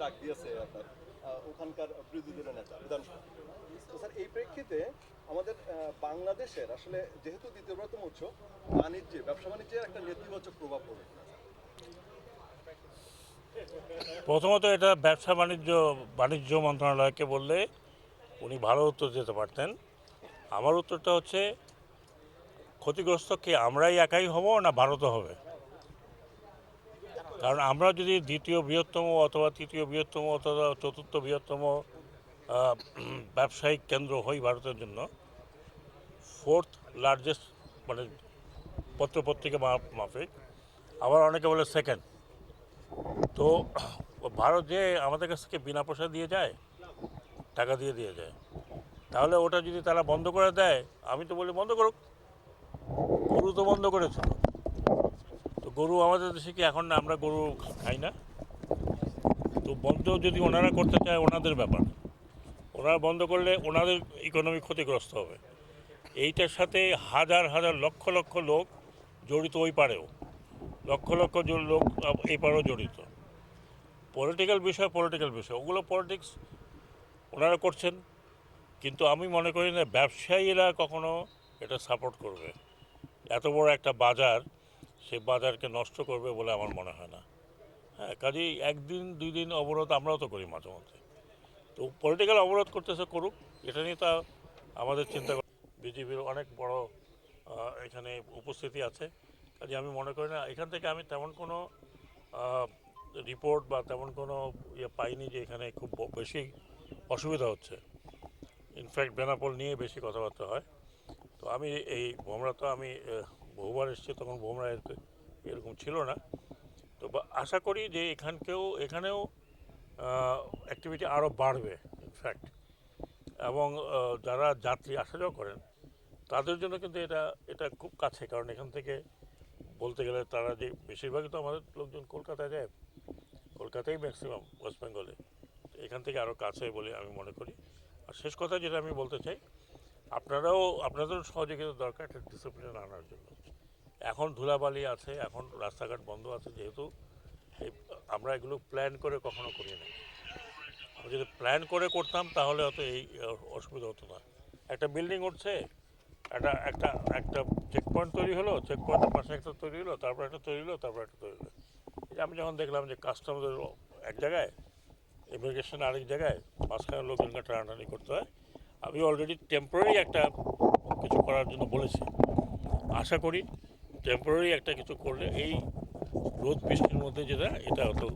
ডাক দিয়েছে আপনার ওখানকার বিরোধী দলের নেতা, বিধানসভা। তো স্যার, এই প্রেক্ষিতে আমাদের বাংলাদেশের আসলে যেহেতু দ্বিতীয় বৃহত্তম উৎস বাণিজ্যে, ব্যবসা বাণিজ্যের একটা নেতিবাচক প্রভাব পড়বে। প্রথমত এটা ব্যবসা বাণিজ্য বাণিজ্য মন্ত্রণালয়কে বললে উনি ভালো উত্তর দিতে পারতেন। আমার উত্তরটা হচ্ছে ক্ষতিগ্রস্ত কি আমরাই একাই হব না ভারতও হবে? কারণ আমরা যদি দ্বিতীয় বৃহত্তম অথবা তৃতীয় বৃহত্তম অথবা চতুর্থ বৃহত্তম ব্যবসায়িক কেন্দ্র হই ভারতের জন্য ফোর্থ লার্জেস্ট মানে পত্রপত্রিকা মাফিক, আবার অনেকে বলে সেকেন্ড তো ভারত যে আমাদের কাছ থেকে বিনা পয়সা দিয়ে যায়, টাকা দিয়ে দিয়ে যায়, তাহলে ওটা যদি তারা বন্ধ করে দেয়, আমি তো বলি বন্ধ করুক। গরু তো বন্ধ করেছিল গরু আমাদের দেশে কি এখন আমরা গরু খাই না? তো বন্ধ যদি ওনারা করতে চায়, ওনাদের ব্যাপার। ওনারা বন্ধ করলে ওনাদের ইকোনমি ক্ষতিগ্রস্ত হবে। এইটার সাথে হাজার হাজার, লক্ষ লক্ষ লোক জড়িত ওই পারেও। লক্ষ লক্ষ লোক এই পারেও জড়িত। পলিটিক্যাল বিষয় পলিটিক্যাল বিষয়। ওগুলো পলিটিক্স ওনারা করছেন। কিন্তু আমি মনে করি না, ব্যবসায়ীরা কখনো এটা সাপোর্ট করবে। এত বড় একটা বাজার সে বাজারকে নষ্ট করবে বলে আমার মনে হয় না। হ্যাঁ কাজেই একদিন দুই দিন অবরোধ আমরাও তো করি মাঝে মধ্যে। তো পলিটিক্যাল অবরোধ করতেছে করুক, এটা নিয়ে তা আমাদের চিন্তা বিজেপির অনেক বড় এখানে উপস্থিতি আছে। কাজে আমি মনে করি না, এখান থেকে আমি তেমন কোনো রিপোর্ট বা তেমন কোনো ইয়ে পাইনি যে এখানে খুব বেশি অসুবিধা হচ্ছে। ইনফ্যাক্ট বেনাপোল নিয়ে বেশি কথাবার্তা হয়। তো আমি এই ভোমরা তো আমি বহুবার এসেছি, তখন এরক- এরকম ছিল না। তো আশা করি যে এখানকেও, এখানেও অ্যাক্টিভিটি আরও বাড়বে ইনফ্যাক্ট এবং যারা যাত্রী আসা যাওয়া করেন, তাদের জন্য কিন্তু এটা এটা খুব কাছে, কারণ এখান থেকে বলতে গেলে তারা যে, বেশিরভাগই তো আমাদের লোকজন কলকাতায় যায়। কলকাতায় ম্যাক্সিমাম ওয়েস্ট বেঙ্গলে এখান থেকে আরও কাছে বলে আমি মনে করি। আর শেষ কথা যেটা আমি বলতে চাই আপনারাও, আপনাদেরও সহযোগিতা দরকার একটা ডিসিপ্লিন আনার জন্য। এখন ধুলাবালি আছে, এখন রাস্তাঘাট বন্ধ আছে, যেহেতু আমরা এগুলো প্ল্যান করে কখনো করি না আমরা যদি প্ল্যান করে করতাম, তাহলে হয়তো এই অসুবিধা হতো না। একটা বিল্ডিং উঠছে, একটা একটা একটা চেক পয়েন্ট তৈরি হলো চেক পয়েন্টের পাশে একটা তৈরি হলো, তারপর একটা তৈরি হলো, তারপর একটা তৈরি হলো। আমি যখন দেখলাম যে কাস্টমারদের এক জায়গায় ইমিগ্রেশন আরেক জায়গায়, মাঝখানে লোকজনকে টানাটানি করতে হয় আমি অলরেডি টেম্পোরারি একটা কিছু করার জন্য বলেছি। আশা করি টেম্পোরারি একটা কিছু করলে এই রোদ বৃষ্টির মধ্যে যেটা, এটা হতো